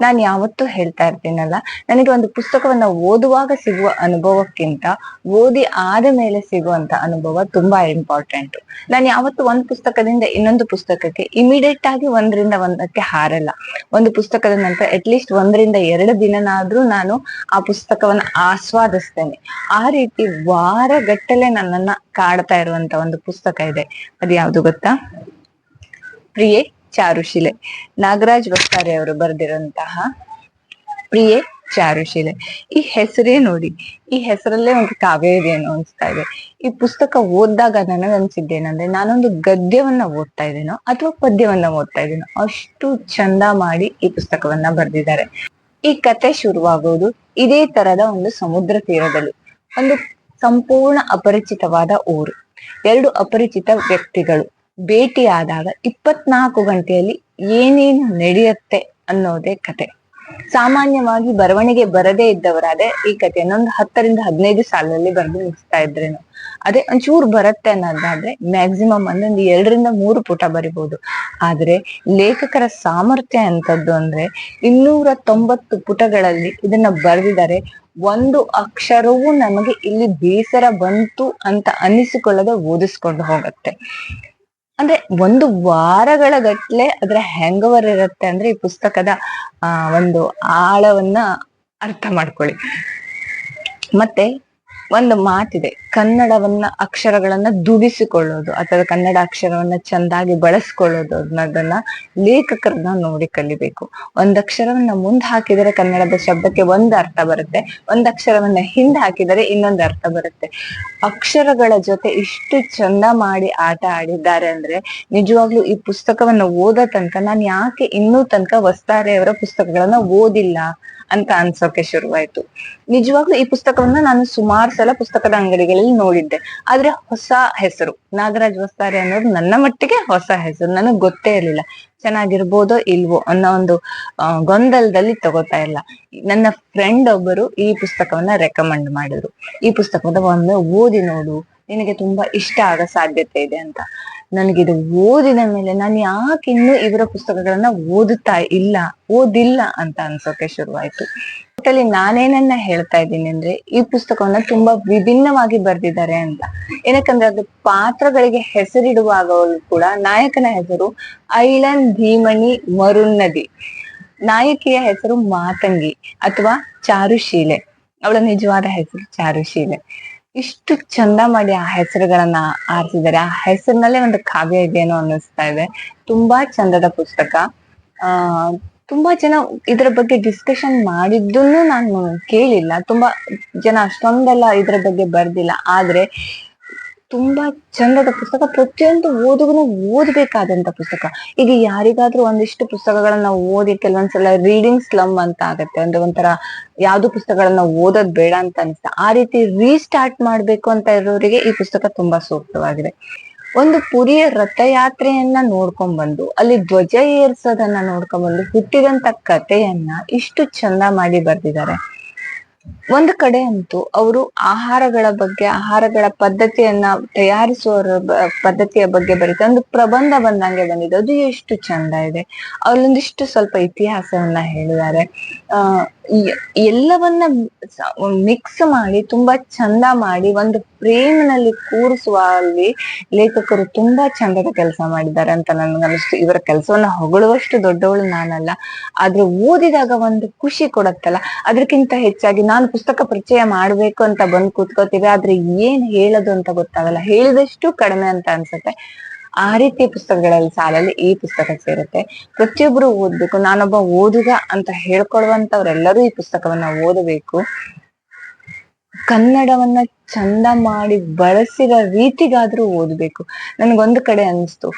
ನಾನು ಯಾವತ್ತೂ ಹೇಳ್ತಾ ಇರ್ತೀನಲ್ಲ, ನನಗೆ ಒಂದು ಪುಸ್ತಕವನ್ನ ಓದುವಾಗ ಸಿಗುವ ಅನುಭವಕ್ಕಿಂತ ಓದಿ ಆದ ಮೇಲೆ ಸಿಗುವಂತ ಅನುಭವ ತುಂಬಾ ಇಂಪಾರ್ಟೆಂಟ್ ನಾನು ಯಾವತ್ತು ಒಂದು ಪುಸ್ತಕದಿಂದ ಇನ್ನೊಂದು ಪುಸ್ತಕಕ್ಕೆ ಇಮಿಡಿಯೇಟ್ ಆಗಿ ಒಂದರಿಂದ ಒಂದಕ್ಕೆ ಹಾರಲ್ಲ. ಒಂದು ಪುಸ್ತಕದ ನಂತರ ಅಟ್ಲೀಸ್ಟ್ ಒಂದರಿಂದ ಎರಡು ದಿನನಾದ್ರೂ ನಾನು ಆ ಪುಸ್ತಕವನ್ನ ಆಸ್ವಾದಿಸ್ತೇನೆ. ಆ ರೀತಿ ವಾರಗಟ್ಟಲೆ ನನ್ನನ್ನ ಕಾಡ್ತಾ ಇರುವಂತ ಒಂದು ಪುಸ್ತಕ ಇದೆ. ಅದು ಯಾವ್ದು ಗೊತ್ತಾ? ಪ್ರಿಯೆ ಚಾರುಶಿಲೆ. ನಾಗರಾಜ್ ವಸ್ತಾರೆ ಅವರು ಬರೆದಿರುವಂತಹ ಪ್ರಿಯೆ ಚಾರುಶಿಲೆ. ಈ ಹೆಸರೇ ನೋಡಿ, ಈ ಹೆಸರಲ್ಲೇ ಒಂದು ಕಾವ್ಯ ಇದೆ ಏನೋ ಅನ್ಸ್ತಾ ಇದೆ. ಈ ಪುಸ್ತಕ ಓದಿದಾಗ ನನಗನ್ಸಿದ್ದೇನಂದ್ರೆ ನಾನೊಂದು ಗದ್ಯವನ್ನ ಓದ್ತಾ ಇದ್ದೇನೋ ಅಥವಾ ಪದ್ಯವನ್ನ ಓದ್ತಾ ಇದ್ದೇನೋ ಅಷ್ಟು ಚಂದ ಮಾಡಿ ಈ ಪುಸ್ತಕವನ್ನ ಬರೆದಿದ್ದಾರೆ. ಈ ಕತೆ ಶುರುವಾಗೋದು ಇದೇ ತರದ ಒಂದು ಸಮುದ್ರ ತೀರದಲ್ಲಿ. ಒಂದು ಸಂಪೂರ್ಣ ಅಪರಿಚಿತವಾದ ಊರು. ಎರಡು ಅಪರಿಚಿತ ವ್ಯಕ್ತಿಗಳು. ಭೇಟಿಯಾದಾಗ ಇಪ್ಪತ್ನಾಲ್ಕು ಗಂಟೆಯಲ್ಲಿ ಏನೇನು ನಡೆಯುತ್ತೆ ಅನ್ನೋದೇ ಕತೆ. ಸಾಮಾನ್ಯವಾಗಿ ಬರವಣಿಗೆ ಬರದೇ ಇದ್ದವರಾದ್ರೆ ಈ ಕಥೆಯನ್ನು ಒಂದು ಹತ್ತರಿಂದ ಹದಿನೈದು ಸಾಲಲ್ಲಿ ಬರೆದು ಮುಗಿಸ್ತಾ ಇದ್ರೇನು. ಅದೇ ಒಂಚೂರು ಬರುತ್ತೆ ಅನ್ನೋದಾದ್ರೆ ಮ್ಯಾಕ್ಸಿಮಮ್ ಒಂದೊಂದು ಎರಡರಿಂದ ಮೂರು ಪುಟ ಬರಿಬಹುದು ಆದ್ರೆ ಲೇಖಕರ ಸಾಮರ್ಥ್ಯ ಅಂತದ್ದು ಅಂದ್ರೆ ಇನ್ನೂರ ತೊಂಬತ್ತು ಪುಟಗಳಲ್ಲಿ ಇದನ್ನ ಬರೆದಿದ್ದಾರೆ. ಒಂದು ಅಕ್ಷರವೂ ನಮಗೆ ಇಲ್ಲಿ ಬೇಸರ ಬಂತು ಅಂತ ಅನ್ನಿಸಿಕೊಳ್ಳದೆ ಓದಿಸ್ಕೊಂಡು ಹೋಗುತ್ತೆ. ಅಂದ್ರೆ ಒಂದು ವಾರಗಳ ಗಟ್ಲೆ ಅದರ ಹೆಂಗವರ್ ಇರುತ್ತೆ ಅಂದ್ರೆ ಈ ಪುಸ್ತಕದ ಒಂದು ಆಳವನ್ನ ಅರ್ಥ ಮಾಡ್ಕೊಳ್ಳಿ. ಮತ್ತೆ ಒಂದು ಮಾತಿದೆ. ಕನ್ನಡವನ್ನ ಅಕ್ಷರಗಳನ್ನ ದುಡಿಸಿಕೊಳ್ಳೋದು ಅಥವಾ ಕನ್ನಡ ಅಕ್ಷರವನ್ನ ಚಂದಾಗಿ ಬಳಸ್ಕೊಳ್ಳೋದು ಅನ್ನೋದನ್ನ ಲೇಖಕರನ್ನ ನೋಡಿ ಕಲಿಬೇಕು. ಒಂದ್ ಅಕ್ಷರವನ್ನ ಮುಂದ್ ಹಾಕಿದರೆ ಕನ್ನಡದ ಶಬ್ದಕ್ಕೆ ಒಂದು ಅರ್ಥ ಬರುತ್ತೆ, ಒಂದ್ ಅಕ್ಷರವನ್ನ ಹಿಂದ್ ಹಾಕಿದರೆ ಇನ್ನೊಂದು ಅರ್ಥ ಬರುತ್ತೆ. ಅಕ್ಷರಗಳ ಜೊತೆ ಇಷ್ಟು ಚಂದ ಮಾಡಿ ಆಟ ಆಡಿದ್ದಾರೆ ಅಂದ್ರೆ ನಿಜವಾಗ್ಲೂ ಈ ಪುಸ್ತಕವನ್ನ ಓದೋ ತನಕ ನಾನು ಯಾಕೆ ಇನ್ನೂ ತನಕ ವಸ್ತಾರೆ ಅವರ ಪುಸ್ತಕಗಳನ್ನ ಓದಿಲ್ಲ ಅಂತ ಅನ್ಸೋಕೆ ಶುರುವಾಯ್ತು. ನಿಜವಾಗ್ಲೂ ಈ ಪುಸ್ತಕವನ್ನ ನಾನು ಸುಮಾರು ಸಲ ಪುಸ್ತಕದ ಅಂಗಡಿಗಳಲ್ಲಿ ನೋಡಿದ್ದೆ. ಆದ್ರೆ ಹೊಸ ಹೆಸರು. ನಾಗರಾಜ್ ವಸ್ತಾರೆ ಅನ್ನೋದು ನನ್ನ ಮಟ್ಟಿಗೆ ಹೊಸ ಹೆಸರು. ನನಗ್ ಗೊತ್ತೇ ಇರ್ಲಿಲ್ಲ. ಚೆನ್ನಾಗಿರ್ಬೋದೋ ಇಲ್ವೋ ಅನ್ನೋ ಒಂದು ಗೊಂದಲದಲ್ಲಿ ತಗೋತಾ ಇಲ್ಲ. ನನ್ನ ಫ್ರೆಂಡ್ ಒಬ್ಬರು ಈ ಪುಸ್ತಕವನ್ನ ರೆಕಮೆಂಡ್ ಮಾಡಿದ್ರು. ಈ ಪುಸ್ತಕದ ಒಂದು ಓದಿ ನೋಡು. ನಿನಗೆ ತುಂಬಾ ಇಷ್ಟ ಆಗೋ ಸಾಧ್ಯತೆ ಇದೆ ಅಂತ. ನನಗಿದು ಓದಿದ ಮೇಲೆ ನಾನು ಯಾಕೆ ಇನ್ನು ಇವರ ಪುಸ್ತಕಗಳನ್ನ ಓದುತ್ತಾ ಇಲ್ಲ, ಓದಿಲ್ಲ ಅಂತ ಅನ್ಸೋಕೆ ಶುರುವಾಯ್ತು. ಒಟ್ಟಲ್ಲಿ ನಾನೇನನ್ನ ಹೇಳ್ತಾ ಇದ್ದೀನಿ ಅಂದ್ರೆ, ಈ ಪುಸ್ತಕವನ್ನ ತುಂಬಾ ವಿಭಿನ್ನವಾಗಿ ಬರ್ದಿದ್ದಾರೆ ಅಂತ. ಏನಕ್ಕಂದ್ರೆ, ಅದು ಪಾತ್ರಗಳಿಗೆ ಹೆಸರಿಡುವಾಗಲೂ ಕೂಡ ನಾಯಕನ ಹೆಸರು ಐಲನ್ ಭೀಮಣಿ ಮರುನ್ನದಿ ನಾಯಕಿಯ ಹೆಸರು ಮಾತಂಗಿ ಅಥವಾ ಚಾರುಶೀಲೆ. ಅವಳ ನಿಜವಾದ ಹೆಸರು ಚಾರುಶೀಲೆ. ಇಷ್ಟು ಚಂದ ಮಾಡಿ ಆ ಹೆಸರುಗಳನ್ನ ಆರಿಸಿದ್ದಾರೆ. ಆ ಹೆಸರಿನಲ್ಲೇ ಒಂದು ಕಾವ್ಯ ಇದೆಯೇನೋ ಅನ್ನಿಸ್ತಾ ಇದೆ. ತುಂಬಾ ಚಂದದ ಪುಸ್ತಕ. ಆ ತುಂಬಾ ಜನ ಇದರ ಬಗ್ಗೆ ಡಿಸ್ಕಷನ್ ಮಾಡಿದ್ದನ್ನು ನಾನು ಕೇಳಿಲ್ಲ. ತುಂಬಾ ಜನ ಅಷ್ಟೊಂದೆಲ್ಲ ಇದರ ಬಗ್ಗೆ ಬರ್ದಿಲ್ಲ. ಆದ್ರೆ ತುಂಬಾ ಚಂದದ ಪುಸ್ತಕ, ಪ್ರತಿಯೊಂದು ಓದುಗನು ಓದ್ಬೇಕಾದಂತ ಪುಸ್ತಕ. ಈಗ ಯಾರಿಗಾದ್ರೂ ಒಂದಿಷ್ಟು ಪುಸ್ತಕಗಳನ್ನ ಓದಿ ಕೆಲವೊಂದ್ಸಲ ರೀಡಿಂಗ್ ಸ್ಲಮ್ ಅಂತ ಆಗತ್ತೆ. ಅಂದ್ರೆ ಒಂಥರ ಯಾವ್ದು ಪುಸ್ತಕಗಳನ್ನ ಓದೋದ್ ಬೇಡ ಅಂತ ಅನಿಸ್ತಾ ಆ ರೀತಿ ರೀಸ್ಟಾರ್ಟ್ ಮಾಡ್ಬೇಕು ಅಂತ ಇರೋರಿಗೆ ಈ ಪುಸ್ತಕ ತುಂಬಾ ಸೂಕ್ತವಾಗಿದೆ. ಒಂದು ಪುರಿಯ ರಥಯಾತ್ರೆಯನ್ನ ನೋಡ್ಕೊಂಡ್ ಬಂದು, ಅಲ್ಲಿ ಧ್ವಜ ಏರ್ಸೋದನ್ನ ನೋಡ್ಕೊಂಡ್ ಬಂದು ಹುಟ್ಟಿದಂತ ಕಥೆಯನ್ನ ಇಷ್ಟು ಚಂದ ಮಾಡಿ ಬರ್ದಿದ್ದಾರೆ. ಒಂದು ಕಡೆ ಅಂತೂ ಅವರು ಆಹಾರಗಳ ಬಗ್ಗೆ, ಆಹಾರಗಳ ಪದ್ಧತಿಯನ್ನ ತಯಾರಿಸುವ ಪದ್ಧತಿಯ ಬಗ್ಗೆ ಬರೀತಾರೆ ಒಂದು ಪ್ರಬಂಧ ಬಂದಂಗೆ ಬಂದಿದೆ. ಅದು ಎಷ್ಟು ಚಂದ ಇದೆ. ಅಲ್ಲೊಂದಿಷ್ಟು ಸ್ವಲ್ಪ ಇತಿಹಾಸವನ್ನ ಹೇಳಿದ್ದಾರೆ. ಎಲ್ಲವನ್ನ ಮಿಕ್ಸ್ ಮಾಡಿ, ತುಂಬಾ ಚಂದ ಮಾಡಿ, ಒಂದು ಪ್ರೇಮ್ನಲ್ಲಿ ಕೂರಿಸುವ ಅಲ್ಲಿ ಲೇಖಕರು ತುಂಬಾ ಚಂದದ ಕೆಲಸ ಮಾಡಿದ್ದಾರೆ ಅಂತ ನನ್ಗನ್ನಿಸ್ತು ಇವರ ಕೆಲಸವನ್ನ ಹೊಗಳುವಷ್ಟು ದೊಡ್ಡವಳು ನಾನಲ್ಲ. ಆದ್ರೆ ಓದಿದಾಗ ಒಂದು ಖುಷಿ ಕೊಡತ್ತಲ್ಲ. ಅದಕ್ಕಿಂತ ಹೆಚ್ಚಾಗಿ ನಾನು ಪುಸ್ತಕ ಪರಿಚಯ ಮಾಡ್ಬೇಕು ಅಂತ ಬಂದ್ ಕೂತ್ಕೋತೀವಿ, ಆದ್ರೆ ಏನ್ ಹೇಳೋದು ಅಂತ ಗೊತ್ತಾಗಲ್ಲ. ಹೇಳಿದಷ್ಟು ಕಡಿಮೆ ಅಂತ ಅನ್ಸುತ್ತೆ. ಆ ರೀತಿ ಪುಸ್ತಕಗಳಲ್ಲಿ ಸಾಲಲ್ಲಿ ಈ ಪುಸ್ತಕ ಸೇರುತ್ತೆ. ಪ್ರತಿಯೊಬ್ರು ಓದ್ಬೇಕು. ನಾನೊಬ್ಬ ಓದುಗ ಅಂತ ಹೇಳ್ಕೊಳ್ಳುವಂತವ್ರೆಲ್ಲರೂ ಈ ಪುಸ್ತಕವನ್ನ ಓದಬೇಕು. ಕನ್ನಡವನ್ನ ಚಂದ ಮಾಡಿ ಬಳಸಿದ ರೀತಿಗಾದ್ರೂ ಓದ್ಬೇಕು. ನನ್ಗೊಂದು ಕಡೆ ಅನಿಸ್ತು.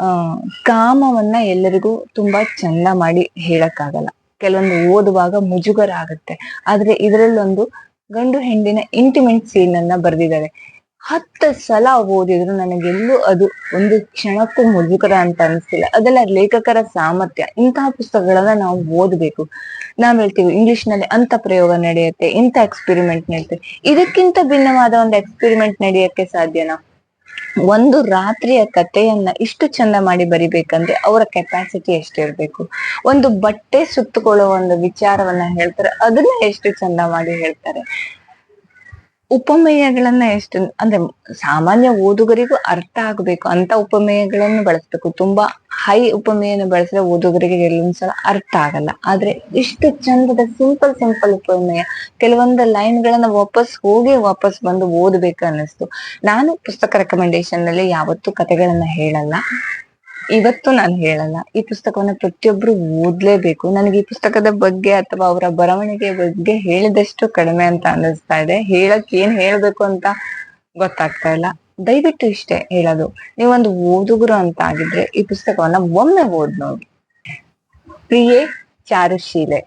ಆ, ಕಾಮವನ್ನ ಎಲ್ಲರಿಗೂ ತುಂಬಾ ಚಂದ ಮಾಡಿ ಹೇಳಕ್ಕಾಗಲ್ಲ. ಕೆಲವೊಂದು ಓದುವಾಗ ಮುಜುಗರ ಆಗುತ್ತೆ ಆದ್ರೆ ಇದರಲ್ಲೊಂದು ಗಂಡು ಹೆಂಡಿನ ಇಂಟಿಮೆಂಟ್ ಸೀನ್ ಅನ್ನ ಬರ್ದಿದ್ದಾರೆ. ಹತ್ತು ಸಲ ಓದಿದ್ರು ನನಗೆಲ್ಲೂ ಅದು ಒಂದು ಕ್ಷಣಕ್ಕೂ ಮುಜುಗರ ಅಂತ ಅನಿಸ್ತಿಲ್ಲ ಅದೆಲ್ಲ ಲೇಖಕರ ಸಾಮರ್ಥ್ಯ. ಇಂತಹ ಪುಸ್ತಕಗಳನ್ನ ನಾವು ಓದ್ಬೇಕು. ನಾವ್ ಹೇಳ್ತೀವಿ ಇಂಗ್ಲಿಷ್ನಲ್ಲಿ ಅಂತ ಪ್ರಯೋಗ ನಡೆಯುತ್ತೆ, ಇಂಥ ಎಕ್ಸ್ಪೆರಿಮೆಂಟ್ ನಡೆಯುತ್ತೆ. ಇದಕ್ಕಿಂತ ಭಿನ್ನವಾದ ಒಂದು ಎಕ್ಸ್ಪೆರಿಮೆಂಟ್ ನಡೆಯಕ್ಕೆ ಸಾಧ್ಯನಾ? ಒಂದು ರಾತ್ರಿಯ ಕಥೆಯನ್ನ ಇಷ್ಟು ಚಂದ ಮಾಡಿ ಬರಿಬೇಕಂದ್ರೆ ಅವರ ಕೆಪಾಸಿಟಿ ಎಷ್ಟಿರ್ಬೇಕು ಒಂದು ಬಟ್ಟೆ ಸುತ್ತಕೊಳ್ಳೋ ಒಂದು ವಿಚಾರವನ್ನ ಹೇಳ್ತಾರೆ, ಅದನ್ನ ಎಷ್ಟು ಚಂದ ಮಾಡಿ ಹೇಳ್ತಾರೆ? ಉಪಮೇಯಗಳನ್ನ ಎಷ್ಟು, ಅಂದ್ರೆ ಸಾಮಾನ್ಯ ಓದುಗರಿಗೂ ಅರ್ಥ ಆಗ್ಬೇಕು. ಅಂತ ಉಪಮೇಯಗಳನ್ನು ಬಳಸ್ಬೇಕು. ತುಂಬಾ ಹೈ ಉಪಮೇಯನ ಬಳಸಿದ್ರೆ ಓದುಗರಿಗೆ ಕೆಲವೊಂದ್ಸಲ ಅರ್ಥ ಆಗಲ್ಲ. ಆದ್ರೆ ಇಷ್ಟು ಚಂದದ ಸಿಂಪಲ್ ಸಿಂಪಲ್ ಉಪಮೇಯ. ಕೆಲವೊಂದು ಲೈನ್ ಗಳನ್ನ ವಾಪಸ್ ಹೋಗಿ ವಾಪಸ್ ಬಂದು ಓದ್ಬೇಕು ಅನ್ನಿಸ್ತು. ನಾನು ಪುಸ್ತಕ ರೆಕಮೆಂಡೇಶನ್ನಲ್ಲಿ ಯಾವತ್ತೂ ಕಥೆಗಳನ್ನ ಹೇಳಲ್ಲ. ಇವತ್ತು ನಾನು ಹೇಳಲ್ಲ. ಈ ಪುಸ್ತಕವನ್ನ ಪ್ರತಿಯೊಬ್ರು ಓದ್ಲೇಬೇಕು. ನನಗೆ ಈ ಪುಸ್ತಕದ ಬಗ್ಗೆ ಅಥವಾ ಅವರ ಬರವಣಿಗೆ ಬಗ್ಗೆ ಹೇಳಿದಷ್ಟು ಕಡಿಮೆ ಅಂತ ಅನ್ನಿಸ್ತಾ ಇದೆ. ಹೇಳಕ್ ಏನ್ ಹೇಳ್ಬೇಕು ಅಂತ ಗೊತ್ತಾಗ್ತಾ ಇಲ್ಲ. ದಯವಿಟ್ಟು ಇಷ್ಟೇ ಹೇಳೋದು. ನೀವೊಂದು ಓದುಗರು ಅಂತ ಆಗಿದ್ರೆ ಈ ಪುಸ್ತಕವನ್ನ ಒಮ್ಮೆ ಓದ್ ನೋಡಿ ಪ್ರಿಯೆ ಚಾರುಶೀಲೆ.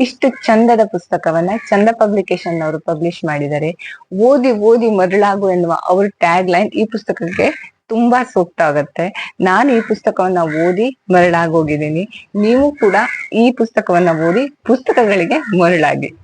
ಇಷ್ಟು ಚಂದದ ಪುಸ್ತಕವನ್ನ ಚಂದ ಪಬ್ಲಿಕೇಶನ್ ಅವರು ಪಬ್ಲಿಷ್ ಮಾಡಿದ್ದಾರೆ ಓದಿ ಓದಿ ಮರಳಾಗು ಎನ್ನುವ ಅವ್ರ ಟ್ಯಾಗ್ ಲೈನ್ ಈ ಪುಸ್ತಕಕ್ಕೆ ತುಂಬಾ ಸೂಕ್ತ ಆಗುತ್ತೆ. ನಾನು ಈ ಪುಸ್ತಕವನ್ನ ಓದಿ ಮರಳಾಗೋಗಿದ್ದೀನಿ. ನೀವು ಕೂಡ ಈ ಪುಸ್ತಕವನ್ನ ಓದಿ ಪುಸ್ತಕಗಳಿಗೆ ಮರಳಾಗಿ.